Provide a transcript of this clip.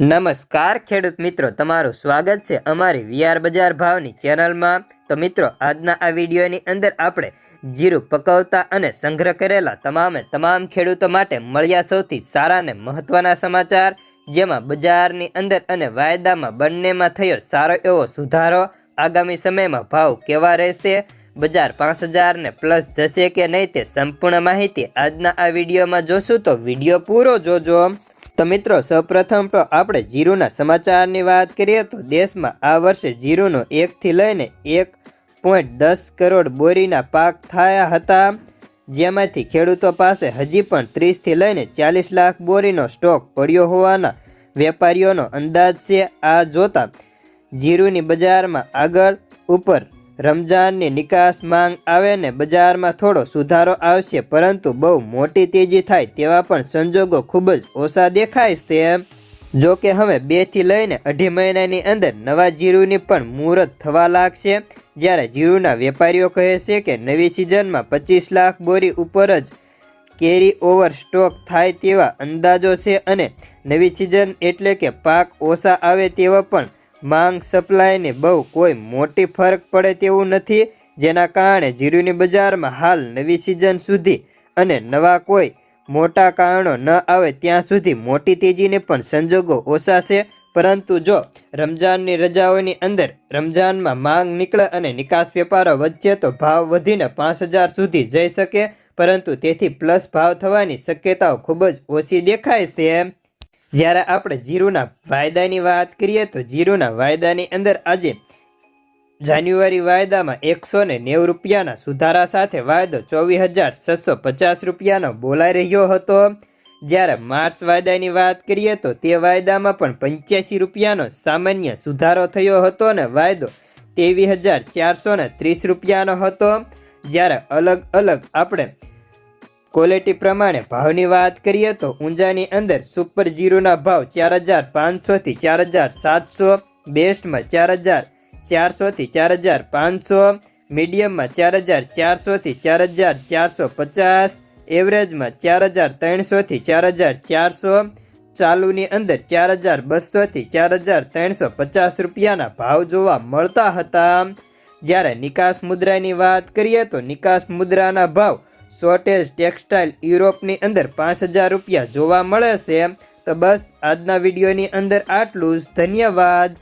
નમસ્કાર ખેડૂત મિત્રો, તમારું સ્વાગત છે અમારી વીઆર બજાર ભાવની ચેનલમાં. તો મિત્રો, આજના આ વિડીયોની અંદર આપણે જીરું પકવતા અને સંગ્રહ કરેલા તમામે તમામ ખેડૂતો માટે મળ્યા સૌથી સારા અને મહત્વના સમાચાર. જેમાં બજારની અંદર અને વાયદામાં બંનેમાં થયો સારો એવો સુધારો. આગામી સમયમાં ભાવ કેવા રહેશે? બજાર પાંચ હજારને પ્લસ જશે કે નહીં તે સંપૂર્ણ માહિતી આજના આ વિડીયોમાં જોશું. તો વીડિયો પૂરો જોજો. તો મિત્રો, સૌપ્રથમ તો આપણે જીરુના સમાચારની વાત કરીએ તો દેશમાં આ વર્ષે જીરુનો એકથી લઈને એક પોઈન્ટ દસ કરોડ બોરીના પાક થયા હતા. જેમાંથી ખેડૂતો પાસે હજી પણ ત્રીસથી લઈને ચાલીસ લાખ બોરીનો સ્ટોક પડ્યો હોવાના વેપારીઓનો અંદાજ છે. આ જોતા જીરુની બજારમાં આગળ ઉપર રમજાનની નિકાસ માંગ આવે ને બજારમાં થોડો સુધારો આવશે, પરંતુ બહુ મોટી તેજી થાય તેવા પણ સંજોગો ખૂબ જ ઓછા દેખાય છે. જો કે હવે બેથી લઈને અઢી મહિનાની અંદર નવા જીરુની પણ મુહૂર્ત થવા લાગશે, જ્યારે જીરુના વેપારીઓ કહે છે કે નવી સિઝનમાં પચીસ લાખ બોરી ઉપર જ કેરી ઓવર સ્ટોક થાય તેવા અંદાજો છે અને નવી સિઝન એટલે કે પાક ઓછા આવે તેવા પણ માંગ સપ્લાયને બહુ કોઈ મોટી ફરક પડે તેવું નથી, જેના કારણે જીરુની બજારમાં હાલ નવી સિઝન સુધી અને નવા કોઈ મોટા કારણો ન આવે ત્યાં સુધી મોટી તેજીને પણ સંજોગો ઓછા છે પરંતુ જો રમજાનની રજાઓની અંદર રમજાનમાં માંગ નીકળે અને નિકાસ વેપારો વચ્ચે તો ભાવ વધીને પાંચ હજાર સુધી જઈ શકે. પરંતુ તેથી પ્લસ ભાવ થવાની શક્યતાઓ ખૂબ જ ઓછી દેખાય છે. જ્યારે આપણે જીરુના વાયદાની વાત કરીએ તો જીરુના વાયદાની અંદર આજે જાન્યુઆરી વાયદામાં એકસો ને નેવું રૂપિયાના સુધારા સાથે વાયદો ચોવીસ હજાર છસો પચાસ રૂપિયાનો બોલાઈ રહ્યો હતો. જ્યારે માર્ચ વાયદાની વાત કરીએ તો તે વાયદામાં પણ પંચ્યાસી રૂપિયાનો સામાન્ય સુધારો થયો હતો ને વાયદો ત્રેવીસ હજાર ચારસો ત્રીસ રૂપિયાનો હતો. જ્યારે અલગ અલગ આપણે ક્વોલિટી પ્રમાણે ભાવની વાત કરીએ તો ઊંઝાની અંદર સુપર જીરોના ભાવ ચાર હજાર પાંચસોથી ચાર હજાર સાતસો બેસ્ટમાં ચાર હજાર ચારસોથી ચાર હજાર પાંચસો મીડિયમમાં ચાર હજાર ચારસોથી ચાર હજાર ચારસો પચાસ એવરેજમાં ચાર હજાર ત્રણસોથી ચાર હજાર ચારસો ચાલુની અંદર ચાર હજાર બસોથી ચાર હજાર ત્રણસો પચાસ રૂપિયાના ભાવ જોવા મળતા હતા જ્યારે નિકાસ મુદ્રાની વાત કરીએ તો નિકાસ મુદ્રાના ભાવ શોર્ટેજ ટેક્સટાઇલ યુરોપની અંદર પાંચ હજાર રૂપિયા જોવા મળે છે. તો બસ, આજના વિડીયોની અંદર આટલું જ. ધન્યવાદ.